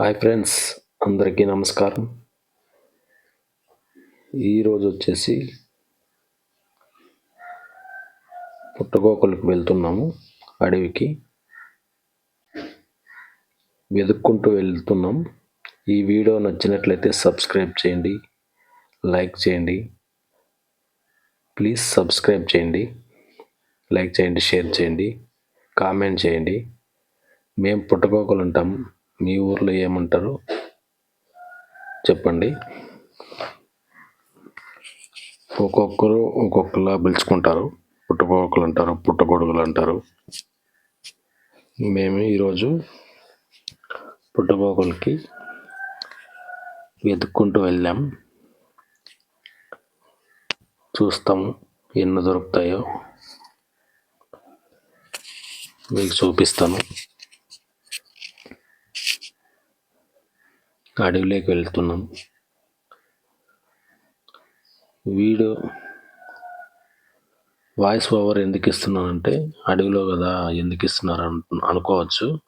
Hi friends అందరికీ నమస్కారం. ఈరోజు వచ్చేసి పుట్టగోకులకు వెళ్తున్నాము అడవికి. వెతుక్కుంటూ వెళ్తున్నాం. ఈ వీడియో నచ్చినట్లయితే సబ్స్క్రైబ్ చేయండి లైక్ చేయండి. ప్లీజ్ సబ్స్క్రైబ్ చేయండి లైక్ చేయండి షేర్ చేయండి కామెంట్ చేయండి. మేము పుట్టగోకులు ఉంటాం. మీ ఊర్లో ఏమంటారు చెప్పండి. ఒక్కొక్కరు ఒక్కొక్కలా పిలుచుకుంటారు. పుట్టగోకులు అంటారు పుట్టగొడుగులు అంటారు. మేము ఈరోజు పుట్టగోకులకి వెతుక్కుంటూ వెళ్ళాం. చూస్తాము ఎన్ని దొరుకుతాయో. మీకు చూపిస్తాను. అడవిలోకి వెళ్తున్నాం. వీడియో వాయిస్ ఓవర్ ఎందుకు ఇస్తున్నానంటే అడవిలో కదా ఎందుకు ఇస్తున్నారు అను అనుకోవచ్చు.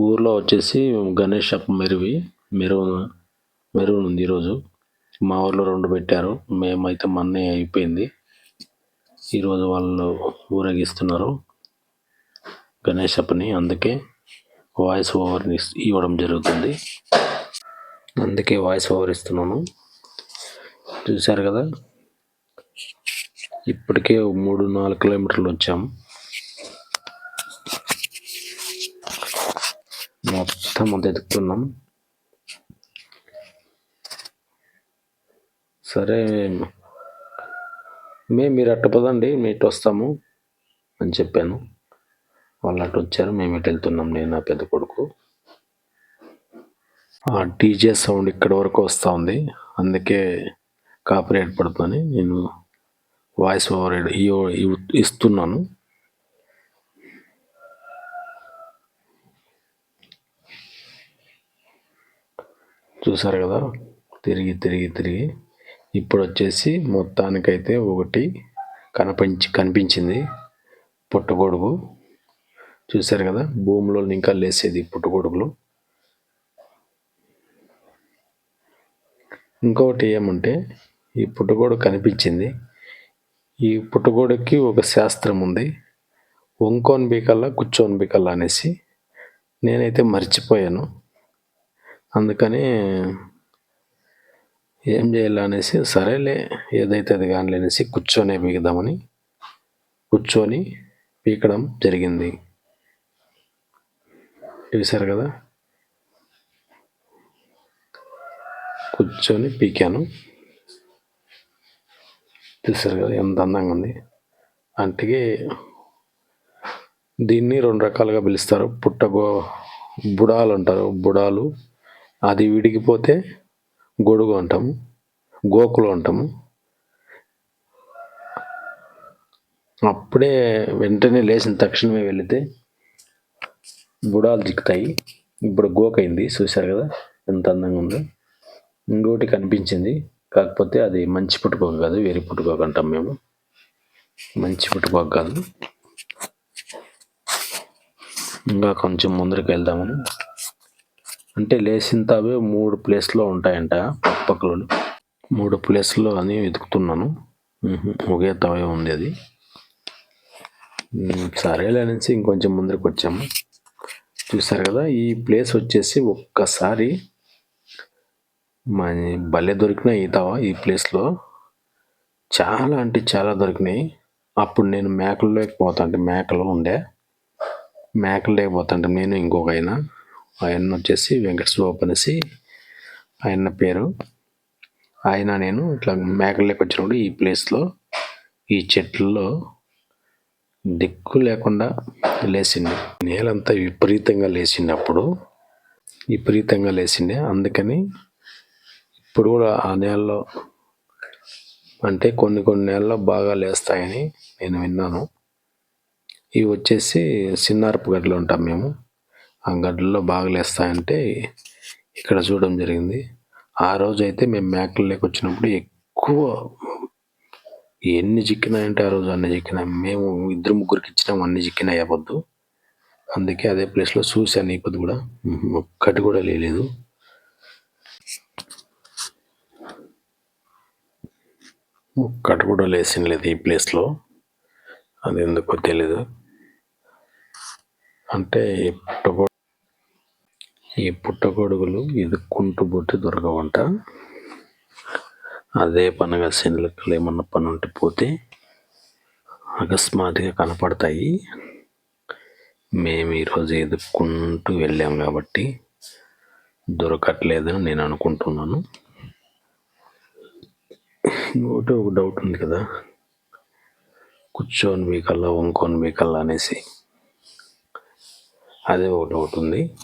ఊర్లో వచ్చేసి గణేష్ షాప్ మెరువి మెరువు మెరుగు ఉంది ఈరోజు. మా ఊర్లో రెండు పెట్టారు. మేమైతే మొన్నే అయిపోయింది. ఈరోజు వాళ్ళు ఊరేగిస్తున్నారు గణేష్ షాప్ని అందుకే వాయిస్ ఓవర్ని ఇవ్వడం జరుగుతుంది. అందుకే వాయిస్ ఓవర్ ఇస్తున్నాను. చూశారు కదా? ఇప్పటికే మూడు నాలుగు కిలోమీటర్లు వచ్చాము మొత్తం అంత ఎదుగుతున్నాం సరే మేము మీరు అట్ట పదండి మీట్ వస్తాము అని చెప్పాను. వాళ్ళు అటు వచ్చారు మేము ఇటు వెళ్తున్నాం నేను నా పెద్ద కొడుకు. ఆ డీజే సౌండ్ ఇక్కడ వరకు వస్తూ ఉంది. అందుకే కాపరేట్ పడుతుందని నేను వాయిస్ ఓవర్ ఇస్తున్నాను. చూసారు కదా? తిరిగి తిరిగి తిరిగి. ఇప్పుడు వచ్చేసి మొత్తానికైతే ఒకటి కనిపించి కనిపించింది. పుట్టగొడుగు. చూశారు కదా? భూమిలో ఇంకా లేసేది పుట్టుకొడుకులు. ఇంకొకటి ఏమంటే ఈ పుట్టుగోడు కనిపించింది. ఈ పుట్టుగోడుకి ఒక శాస్త్రం ఉంది. వంకోన్ బీకల్లా కూర్చోని బీకల్లా అనేసి. నేనైతే మర్చిపోయాను. అందుకని ఏం చేయాలి అనేసి సరేలే ఏదైతే అది కానీ అనేసి కూర్చొని బీగదామని కూర్చొని పీకడం జరిగింది. వేశారు కదా. కూర్చొని పీకాను. చూసారు కదా ఎంత అందంగా ఉంది. అందుకే దీన్ని రెండు రకాలుగా పిలుస్తారు. పుట్టగో బుడాలు అంటారు. బుడాలు అది విడిగిపోతే గొడుగు అంటాము గోకులు అంటాము అప్పుడే వెంటనే లేచిన తక్షణమే వెళితే బుడాలు చిక్కుతాయి. ఇప్పుడు గోకైంది చూశారు కదా? ఎంత అందంగా ఉందో. ఇంకోటి కనిపించింది. కాకపోతే అది మంచి పుట్టుకోక కాదు వేరే పుట్టుకోక అంటాం మేము. మంచి పుట్టుకోక కాదు. ఇంకా కొంచెం ముందరికి వెళ్దామని అంటే లేచిన తావే మూడు ప్లేస్లో ఉంటాయంట పక్కలో మూడు ప్లేస్లో అని వెతుకుతున్నాను. ఒకే తవే ఉంది అది. సరేలే అనేసి ఇంకొంచెం ముందరికి వచ్చాము. చూసారు కదా ఈ ప్లేస్ వచ్చేసి ఒక్కసారి మన భలే దొరికిన ఈత ఈ ప్లేస్లో చాలా అంటే చాలా దొరికినాయి. అప్పుడు నేను మేకలు పోతా అంటే మేకలు ఉండే మేకలు లేకపోతుంటే నేను ఇంకొక ఆయన ఆయన వచ్చేసి వెంకట అనేసి ఆయన పేరు. ఆయన నేను ఇట్లా మేకలు వచ్చినప్పుడు ఈ ప్లేస్లో ఈ చెట్లలో దిక్కు లేకుండా లేచింది. నేలంతా విపరీతంగా లేచింది అప్పుడు విపరీతంగా లేచిండే అందుకని ఇప్పుడు కూడా ఆ నేలలో అంటే కొన్ని కొన్ని నెలల్లో బాగా లేస్తాయని నేను విన్నాను. ఇవి వచ్చేసి సిన్నారపు గడ్డలు ఉంటాం మేము. ఆ గడ్డల్లో బాగా లేస్తాయంటే ఇక్కడ చూడడం జరిగింది. ఆ రోజు అయితే మేము మేకలు లేకొచ్చినప్పుడు ఎక్కువ ఎన్ని చిక్కినాయంటే ఆ రోజు అన్ని చిక్కినాయి. మేము ఇద్దరు ముగ్గురికి ఇచ్చినాము అన్ని చిక్కినాయి అవద్దు అందుకే అదే ప్లేస్లో చూశాను ఇప్పుడు కూడా. ఒక్కటి కూడా లేదు ఒక్కటి కూడా లేసిన లేదు ఈ ప్లేస్లో అది ఎందుకో తెలీదు. అంటే ఈ ఈ పుట్టగొడుగులు ఎదుక్కుంటూ పోతే దొరకవంట అదే పనిగా శనిలెక్కలు ఏమన్నా పని ఉంటే పోతే అకస్మాత్తుగా కనపడతాయి. మేము ఈరోజు ఎదుర్కొంటూ వెళ్ళాం కాబట్టి దొరకట్లేదని నేను అనుకుంటున్నాను. ఇంకోటి ఒక డౌట్ ఉంది కదా. కూర్చోని మీకల్లా వంకొని మీకల్లా అనేసి. అదే ఒక డౌట్ ఉంది.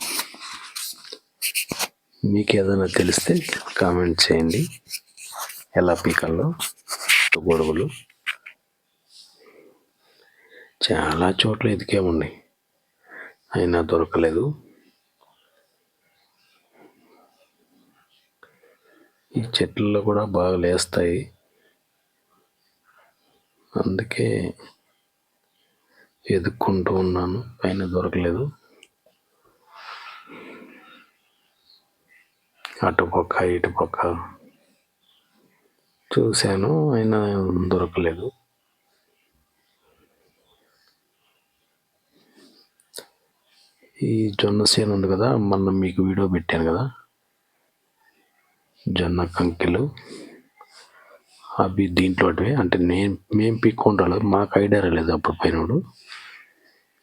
మీకు ఏదైనా తెలిస్తే కామెంట్ చేయండి. ఎలా పీకల్లో గొడుగులు. చాలా చోట్ల ఎదికామండి అయినా దొరకలేదు. ఈ చెట్లలో కూడా బాగా లేస్తాయి. అందుకే ఎదుక్కుంటూ ఉన్నాను అయినా దొరకలేదు. అటుపక్క ఇటుపక్క చూశాను అయినా దొరకలేదు. ఈ జొన్న సేను ఉంది కదా మొన్న మీకు వీడియో పెట్టాను కదా. జొన్న కంకిలు అవి దీంట్లో అంటే నేను మేము పీక్కుంటాను మాకు ఐడియా రాలేదు అప్పుడు పైన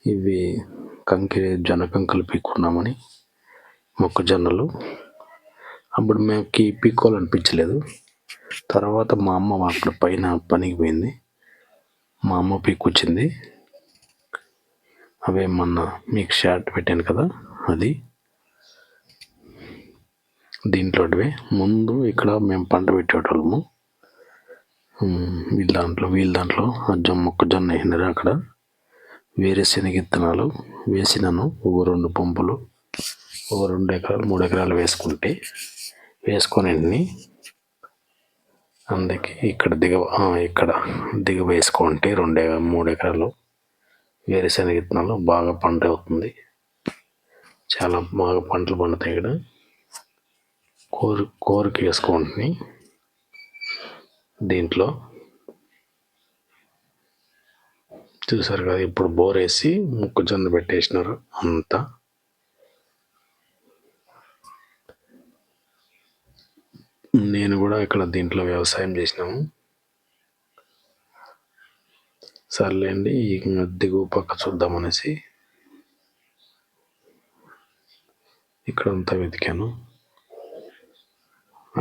ఇవి కంకి జొన్న కంకులు పీక్కున్నామని మొక్కజొన్నలు. అప్పుడు మేము పీక్కోవాలనిపించలేదు. తర్వాత మా అమ్మ అక్కడ పైన పనికి పోయింది. మా అమ్మ పీక్కొచ్చింది అవే మొన్న మీకు షార్ట్ పెట్టాను కదా అది. దీంట్లోటివే. ముందు ఇక్కడ మేము పంట పెట్టేటోళ్ళము. వీళ్ళ దాంట్లో వీళ్ళ దాంట్లో అజ్జం మొక్కజొన్న వేసినారు అక్కడ. వేరుశెనగ విత్తనాలు వేసినాను. ఒక రెండు పంపులు ఒక రెండు ఎకరాలు మూడు ఎకరాలు వేసుకుంటే వేసుకొని అందుకే ఇక్కడ దిగ ఇక్కడ దిగ వేసుకుంటే రెండు మూడు ఎకరాలు వేరుశెనగ విత్తనాలు బాగా పంట అవుతుంది. చాలా బాగా పంటలు పండుతాయి ఇక్కడ. కోరు కోరిక వేసుకుంటుని దీంట్లో చూసారు కదా ఇప్పుడు బోర్ వేసి మొక్కజొన్న పెట్టేసినారు అంతా. నేను కూడా ఇక్కడ దీంట్లో వ్యవసాయం చేసినాము. సర్లేండి దిగు దిగువ పక్క చూద్దామనేసి ఇక్కడ అంతా వెతికాను.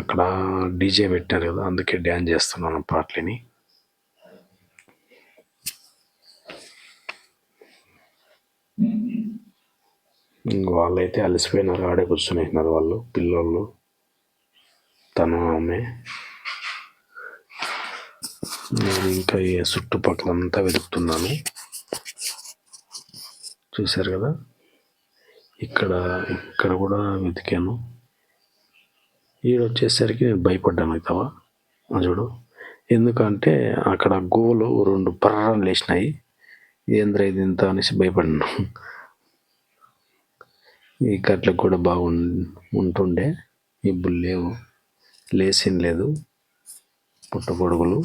అక్కడ డీజే పెట్టారు కదా అందుకే డ్యాన్స్ చేస్తున్నాను పాటలని. వాళ్ళైతే అలసిపోయినారు ఆడే కూర్చునేసినారు వాళ్ళు పిల్లోళ్ళు. తను ఆమె నేను ఇంకా ఈ చుట్టుపక్కల అంతా వెతుకుతున్నాను. చూశారు కదా? ఇక్కడ ఇక్కడ కూడా వెతికాను. ఈడ వచ్చేసరికి భయపడ్డాను అవుతావా చూడు. ఎందుకంటే అక్కడ గోలు రెండు పర్రలు లేచినాయి ఏంద్ర ఇది ఇంత అనేసి భయపడినాను ఈ కట్లకు కూడా బాగు ఉంటుండే. ఇప్పుడు లేవు లేసిన లేదు. పుట్టగొడుగులు.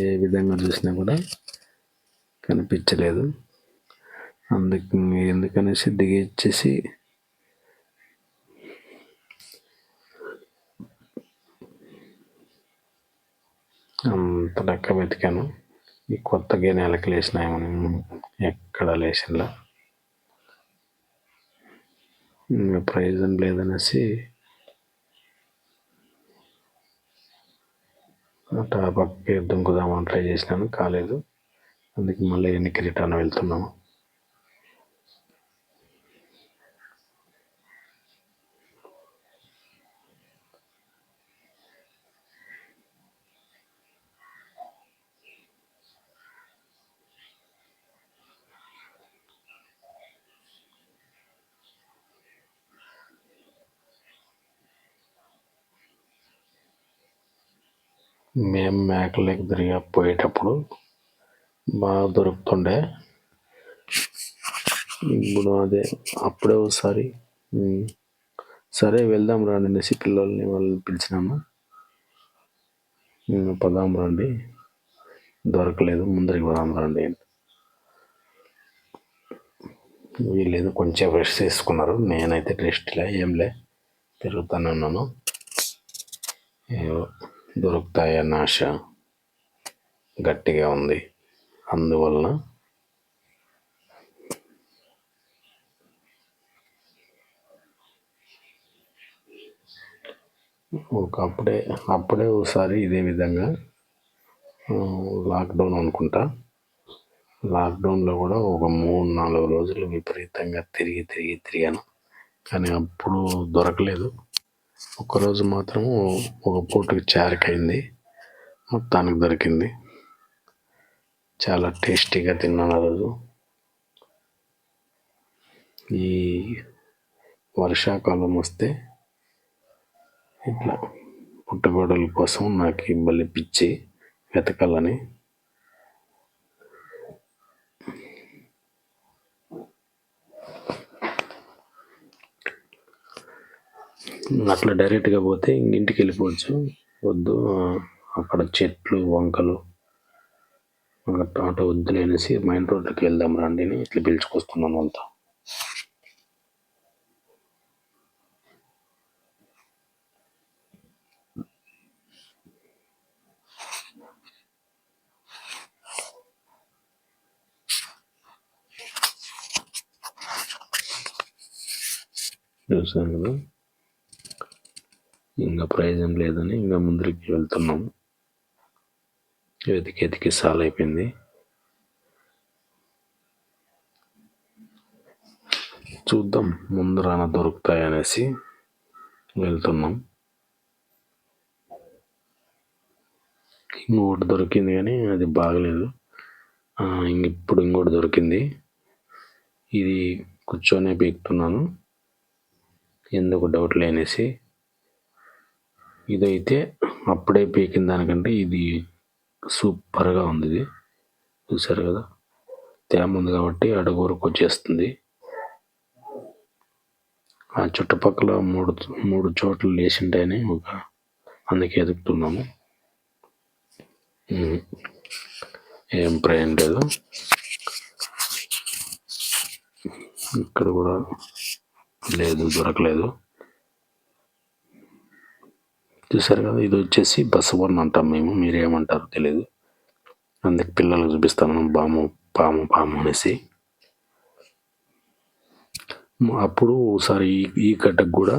ఏ విధంగా చూసినా కూడా కనిపించలేదు. అందుకు ఎందుకనేసి దిగిచ్చేసి అంత లెక్క వెతికాను. ఈ కొత్త గేనెలకి లేచినాయేమో ఎక్కడ లేచిందా ఇంకా ప్రయోజనం లేదనేసి అటు పక్కకి దుంకుదామని ట్రై చేసినాను కాలేదు. అందుకే మళ్ళీ వెనక్కి రిటర్న్ వెళ్తున్నాము. మేము మేకలకి తిరిగి పోయేటప్పుడు బాగా దొరుకుతుండే. ఇప్పుడు అదే అప్పుడే ఒకసారి సరే వెళ్దాం రండి అనేసి పిల్లల్ని వాళ్ళని పిలిచినాము? పదాం రండి. దొరకలేదు ముందరికి పోదాం రండి. వీళ్ళేదో కొంచెం రెస్ట్ తీసుకున్నారు నేనైతే రెస్ట్లే ఏంలే తిరుగుతానే ఉన్నాను. ఏవో. దొరుకుతాయన్న ఆశ గట్టిగా ఉంది. అందువలన ఒకప్పుడే అప్పుడే ఒకసారి ఇదే విధంగా లాక్డౌన్ అనుకుంటా. లాక్డౌన్లో కూడా ఒక మూడు నాలుగు రోజులు విపరీతంగా తిరిగి తిరిగి తిరిగాను. కానీ అప్పుడు దొరకలేదు. ఒక్కరోజు మాత్రం ఒక పూటకి చారికైంది. మొత్తానికి దొరికింది. చాలా టేస్టీగా తిన్నాను ఆ రోజు. ఈ వర్షాకాలం వస్తే ఇట్లా పుట్టగొడుగుల కోసం నాకు ఈ బలి పిచ్చి వెతకాలని అట్లా డైరెక్ట్గా పోతే ఇంటికి వెళ్ళిపోవచ్చు వద్దు అక్కడ చెట్లు వంకలు అటు అటు వద్దులే అనేసి మైన్ రోడ్డుకి వెళ్దాం రండి అని ఇట్లా పిలుచుకొస్తున్నాను వాళ్ళతో చూసాను కదా. ఇంకా ప్రయోజనం లేదని ఇంకా ముందరికి వెళ్తున్నాము. వెతికి వెతికి సాల్ అయిపోయింది. చూద్దాం ముందు దొరుకుతాయనేసి దొరుకుతాయి అనేసి వెళ్తున్నాం. ఇంకొకటి దొరికింది కానీ అది బాగలేదు. ఇంక ఇప్పుడు ఇంకోటి దొరికింది. ఇది కూర్చొనే పీకుతున్నాను ఎందుకు డౌట్ లేనేసి ఇదైతే అప్పుడే పీకిన దానికంటే ఇది సూపర్గా ఉంది ఇది. చూసారు కదా? తేమ ఉంది కాబట్టి అడుగు వరకు వచ్చేస్తుంది ఆ చుట్టుపక్కల మూడు మూడు చోట్ల లేచింటాయని ఒక అందుకే ఎదుగుతున్నాము. ఏం ప్రయం లేదు. ఇక్కడ కూడా లేదు దొరకలేదు. చూసారు కదా ఇది వచ్చేసి బసవన్ అంటాం మేము. మీరేమంటారో తెలియదు అందుకే పిల్లలకు చూపిస్తాను పాము పాము పాము అనేసి. అప్పుడు ఒకసారి ఈ ఈ గడ్డకు కూడా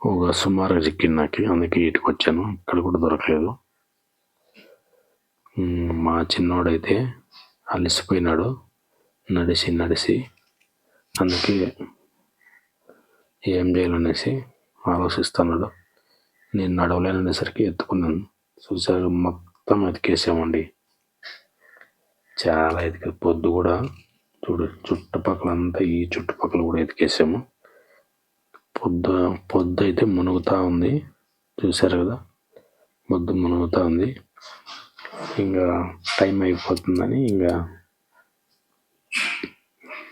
ఒక సుమారుగా చిక్కింది నాకు అందుకే ఇటుకు వచ్చాను. ఇక్కడ కూడా దొరకలేదు. మా చిన్నోడైతే అలసిపోయినాడు. నడిచి నడిచి అందుకే ఏం చేయాలనేసి ఆలోచిస్తున్నాడు. నేను నడవలేననేసరికి ఎత్తుకున్నాను. చూసారు మొత్తం ఎతికేసామండి. చాలా ఎతికే పొద్దు కూడా చూడు చుట్టుపక్కల అంతా ఈ చుట్టుపక్కల కూడా ఎతికేసాము. పొద్దు పొద్దు అయితే మునుగుతూ ఉంది. చూసారు కదా పొద్దు మునుగుతూ ఉంది. ఇంకా టైం అయిపోతుందని ఇంకా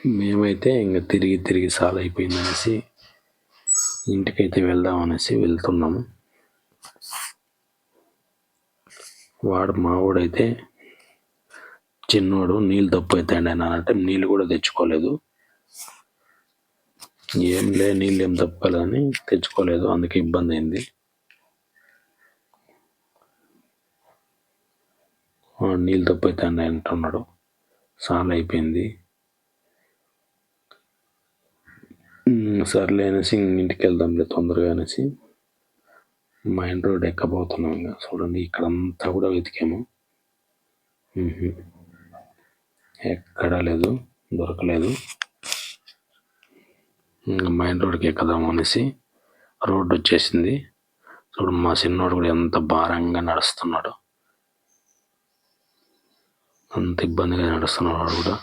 మేమైతే ఇంకా తిరిగి తిరిగి సాల్ అయిపోయిందనేసి ఇంటికైతే వెళ్దాం అనేసి వెళ్తున్నాము. వాడు మావాడైతే చిన్నోడు నీళ్ళు తప్పు అవుతాయండి ఆయన అంటే నీళ్ళు కూడా తెచ్చుకోలేదు. ఏం లే నీళ్ళు ఏం తప్పుకోలేదని తెచ్చుకోలేదు అందుకే ఇబ్బంది అయింది. వాడు నీళ్ళు తప్పు అవుతాయండి అంటున్నాడు. సాల్ అయిపోయింది. సర్లే అనేసి ఇంటికి వెళ్దాంలే తొందరగా అనేసి. మైన్ రోడ్ ఎక్కబోతున్నాం ఇంకా. చూడండి ఇక్కడంతా కూడా వెతికాము. ఎక్కడా లేదు దొరకలేదు. మైన్ రోడ్కి ఎక్కుదాం అనేసి రోడ్డు వచ్చేసింది. చూడు మా చిన్నోడు కూడా ఎంత భారంగా నడుస్తున్నాడు. అంత ఇబ్బందిగా నడుస్తున్నాడు వాడు కూడా.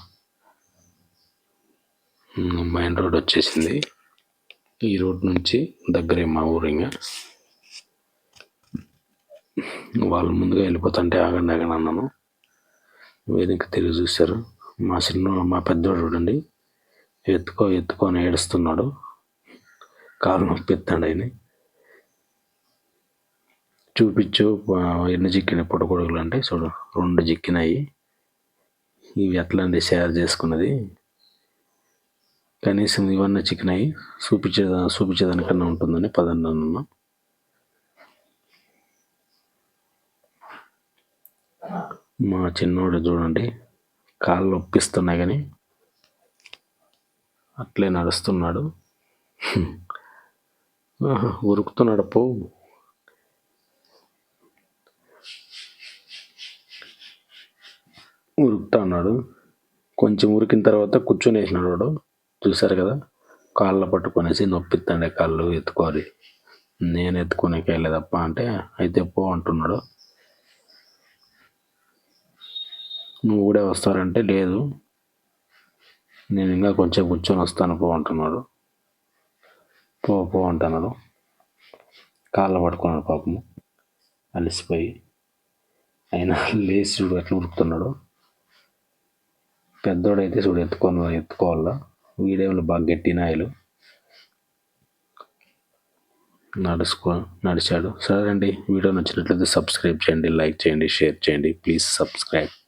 ఉమ్, మైన్ రోడ్ వచ్చేసింది. ఈ రోడ్ నుంచి దగ్గరే మా ఊరు ఇంకా. వాళ్ళు ముందుగా వెళ్ళిపోతుంటే ఆగండి ఆగండి అన్నాను. వేదిక తిరిగి చూశారు. మా చిన్న మా పెద్దోడు చూడండి. ఎత్తుకో ఎత్తుకో అని ఏడుస్తున్నాడు. కాలు నొప్పిస్తాడు ఆయన. చూపించు ఎన్ని చిక్కిన పుట్టగొడుగులు అంటే చూడు రెండు చిక్కినాయి. ఇవి ఎట్లా షేర్ చేసుకున్నది? కనీసం ఇవన్నీ చిక్కినాయి. చూపించే చూపించేదానికన్నా ఉంటుందని పదన్నాను మా చిన్నోడు చూడండి కాళ్ళు ఒప్పిస్తున్నాయి కానీ అట్లే నడుస్తున్నాడు. ఆహా, ఉరుకుతున్నాడు పో. ఉరుకుతా ఉన్నాడు. కొంచెం ఉరికిన తర్వాత కూర్చొని వేసినాడు వాడు. చూశారు కదా? కాళ్ళ పట్టుకొనేసి నొప్పిత్తాండే కాళ్ళు ఎత్తుకోవాలి. నేను ఎత్తుకునే వెళ్ళేదప్ప అంటే అయితే పో అంటున్నాడు. నువ్వు కూడా వస్తారంటే లేదు. నేను ఇంకా కొంచెం కూర్చొని వస్తాను పో అంటున్నాడు. పో పో అంటున్నాడు. కాళ్ళ పట్టుకున్నాడు పాపము అలసిపోయి. అయినా లేచి చూడు ఎట్లా ఉరుకుతున్నాడు. పెద్దోడైతే చూడు ఎత్తుకొని ఎత్తుకోవాలా. వీడేమో బాగా గట్టి నాయలు. నడుచుకో నడిచాడు. సరే అండి వీడియో నచ్చినట్లయితే సబ్స్క్రైబ్ చేయండి లైక్ చేయండి షేర్ చేయండి. Please subscribe.